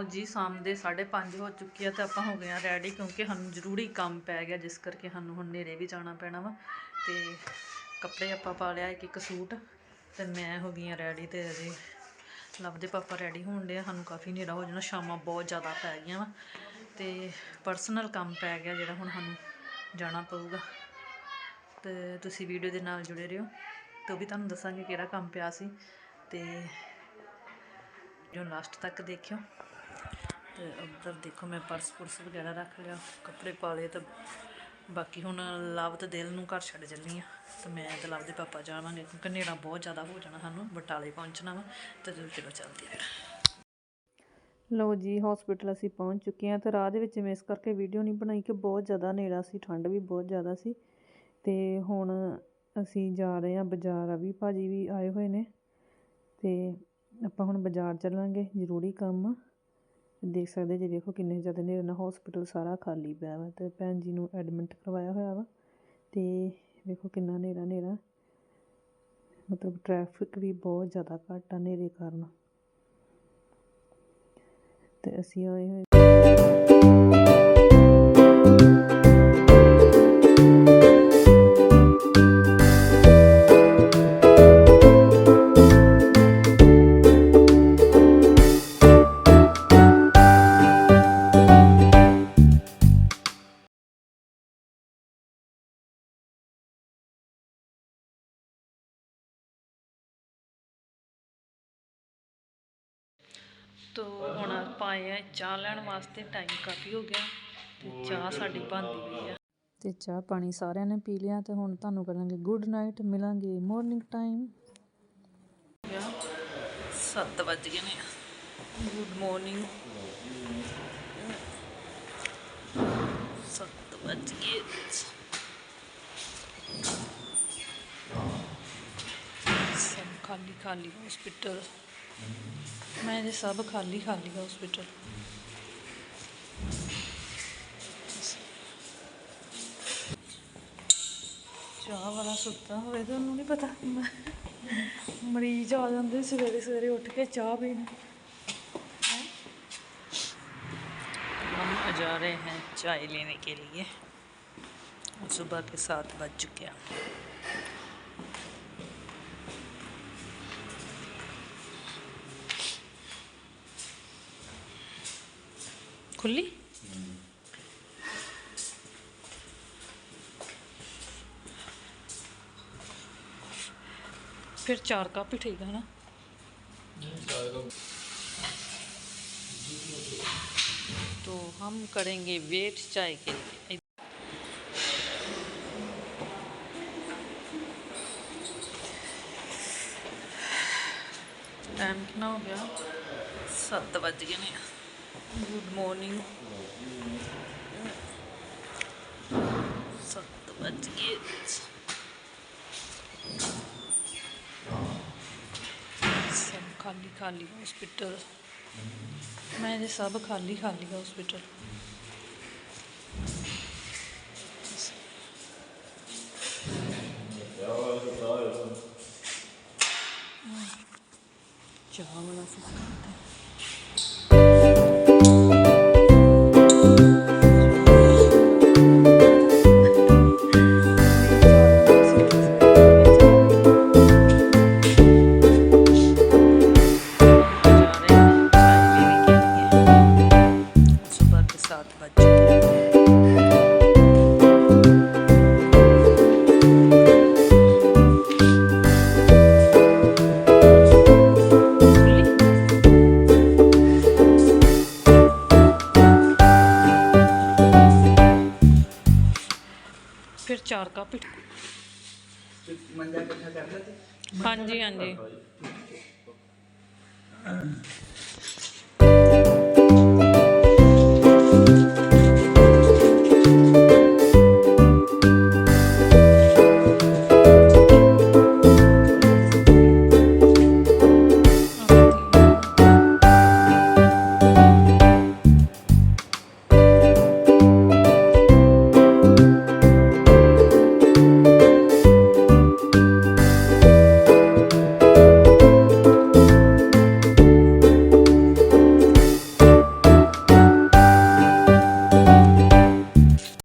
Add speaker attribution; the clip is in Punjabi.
Speaker 1: ਲਓ ਜੀ ਸ਼ਾਮ ਦੇ 5:30 ਹੋ ਚੁੱਕੀ ਆ ਤੇ ਆਪਾਂ ਹੋ ਗਏ ਆ ਰੈਡੀ ਕਿਉਂਕਿ ਸਾਨੂੰ ਜ਼ਰੂਰੀ ਕੰਮ ਪੈ ਗਿਆ, ਜਿਸ ਕਰਕੇ ਸਾਨੂੰ ਹੁਣ ਨੇਰੇ ਵੀ ਜਾਣਾ ਪੈਣਾ ਵਾ। ਤੇ ਕੱਪੜੇ ਆਪਾਂ ਪਾ ਲਿਆ ਇੱਕ ਇੱਕ ਸੂਟ ਤੇ ਮੈਂ ਹੋ ਗਈ ਆ ਰੈਡੀ ਤੇ ਅਜੇ ਲਵ ਦੇ ਪਾਪਾ ਰੈਡੀ ਹੋਣ ਦੇ ਸਾਨੂੰ ਕਾਫੀ ਹਨੇਰਾ ਹੋ ਜਾਣਾ, ਸ਼ਾਮਾਂ ਬਹੁਤ ਜ਼ਿਆਦਾ ਪੈ ਗਈਆਂ ਵਾ। ਤੇ ਪਰਸਨਲ ਕੰਮ ਪੈ ਗਿਆ ਜਿਹੜਾ ਹੁਣ ਸਾਨੂੰ ਜਾਣਾ ਪਊਗਾ। ਤੇ ਤੁਸੀਂ ਵੀਡੀਓ ਦੇ ਨਾਲ ਜੁੜੇ ਰਹੋ ਤੇ ਉਹ ਵੀ ਤੁਹਾਨੂੰ ਦੱਸਾਂਗੇ ਕਿਹੜਾ ਕੰਮ ਪਿਆ ਸੀ। ਤੇ ਜੋ ਲਾਸਟ ਤੱਕ ਦੇਖਿਓ। ਤੇ ਉੱਧਰ ਦੇਖੋ ਮੈਂ ਪਰਸ ਪੁਰਸ ਵਗੈਰਾ ਰੱਖ ਲਿਆ, ਕੱਪੜੇ ਪਾ ਲਏ ਤਾਂ ਬਾਕੀ ਹੁਣ ਲਵ ਤੇ ਦਿਲ ਨੂੰ ਘਰ ਛੱਡ ਚੱਲੀ ਆ ਤੇ ਮੈਂ ਤੇ ਲਵ ਦੇ ਪਾਪਾ ਜਾਵਾਂਗੇ ਕਿਉਂਕਿ ਹਨੇਰਾ ਬਹੁਤ ਜ਼ਿਆਦਾ ਹੋ ਜਾਣਾ ਸਾਨੂੰ, ਬਟਾਲੇ ਪਹੁੰਚਣਾ ਵਾ ਤੇ ਚਲੋ ਚਲੋ ਚੱਲਦੇ ਆ ਲੋ ਜੀ ਹਸਪੀਟਲ ਅਸੀਂ ਪਹੁੰਚ ਚੁੱਕੇ ਹਾਂ ਤੇ ਰਾਹ ਦੇ ਵਿੱਚ ਮੈਂ ਇਸ ਕਰਕੇ ਵੀਡੀਓ ਨਹੀਂ ਬਣਾਈ ਕਿ ਬਹੁਤ ਜ਼ਿਆਦਾ ਹਨੇਰਾ ਸੀ, ਠੰਡ ਵੀ ਬਹੁਤ ਜ਼ਿਆਦਾ ਸੀ। ਤੇ ਹੁਣ ਅਸੀਂ ਜਾ ਰਹੇ ਹਾਂ ਬਾਜ਼ਾਰ, ਆ ਵੀ ਭਾਜੀ ਵੀ ਆਏ ਹੋਏ ਨੇ। ਤੇ ਆਪਾਂ ਹੁਣ ਬਾਜ਼ਾਰ ਚੱਲਾਂਗੇ, ਜ਼ਰੂਰੀ ਕੰਮ ਆ। ਦੇਖ ਸਕਦੇ ਜੇ ਵੇਖੋ ਕਿੰਨੇ ਜ਼ਿਆਦਾ ਹਨੇਰੇ ਨਾਲ ਹਸਪੀਟਲ ਸਾਰਾ ਖਾਲੀ ਪਿਆ ਵਾ ਤੇ ਭੈਣ ਜੀ ਨੂੰ ਐਡਮਿਟ ਕਰਵਾਇਆ ਹੋਇਆ ਵਾ ਤੇ ਵੇਖੋ ਕਿੰਨਾ ਹਨੇਰਾ ਹਨੇਰਾ ਮਤਲਬ ਟ੍ਰੈਫਿਕ ਵੀ ਬਹੁਤ ਜ਼ਿਆਦਾ ਘੱਟ ਆ ਹਨੇਰੇ ਕਾਰਨ। ਤੇ ਅਸੀਂ ਆਏ ਹੋਏ ਤੋ ਹੁਣ ਆਪਾਂ ਆਏ ਆ ਚਾਹ ਲੈਣ ਵਾਸਤੇ ਟਾਈਮ ਕਾਫੀ ਹੋ ਗਿਆ ਤੇ ਚਾਹ ਸਾਡੀ ਬਣਦੀ ਪਈ ਆ। ਤੇ ਚਾਹ ਪਾਣੀ ਸਾਰਿਆਂ ਨੇ ਪੀ ਲਿਆ ਤੇ ਹੁਣ ਤੁਹਾਨੂੰ ਕਰਾਂਗੇ ਗੁੱਡ ਨਾਈਟ ਮਿਲਾਂਗੇ ਮਾਰਨਿੰਗ ਟਾਈਮ 7 ਵੱਜ ਗਏ ਨੇ ਗੁੱਡ ਮਾਰਨਿੰਗ 7 ਵੱਜ ਗਏ। ਸਭ ਖਾਲੀ ਖਾਲੀ ਹਸਪੀਟਲ ਮੈਂ ਇਹ ਸਭ ਖਾਲੀ ਖਾਲੀ ਹਸਪੀਟਲ ਚਾਹ ਵਾਲਾ ਸੁੱਤਾ ਹੋਵੇ ਤਾਂ ਉਹਨੂੰ ਨਹੀਂ ਪਤਾ ਮ- ਮਰੀਜ਼ ਆ ਜਾਂਦੇ ਸਵੇਰੇ ਸਵੇਰੇ ਉੱਠ ਕੇ ਚਾਹ ਪੀਣ हम जा रहे हैं चाय लेने के लिए सुबह के सात बज चुके हैं खुली? फिर चार कप ही ठीक है ना? तो हम करेंगे वेट चाय के लिए। टाइम कितना हो गया? सत्त बज गए ने। ਗੁੱਡ ਮਾਰਨਿੰਗ ਸੱਤ ਵੱਜ ਗਏ। ਸਭ ਖਾਲੀ ਖਾਲੀ ਹਸਪੀਟਲ ਮੈਂ ਇਹ ਸਭ ਖਾਲੀ ਖਾਲੀ ਹਸਪੀਟਲ ਚਾਹ ਵਾਲਾ ਸੁਣਾ ਚਾਰ ਕੱਪ ਹੀ-
Speaker 2: ਮੰਜਾ ਇਕੱਠਾ ਕਰ ਲਿਆ ਤੇ?
Speaker 1: ਹਾਂਜੀ ਹਾਂਜੀ।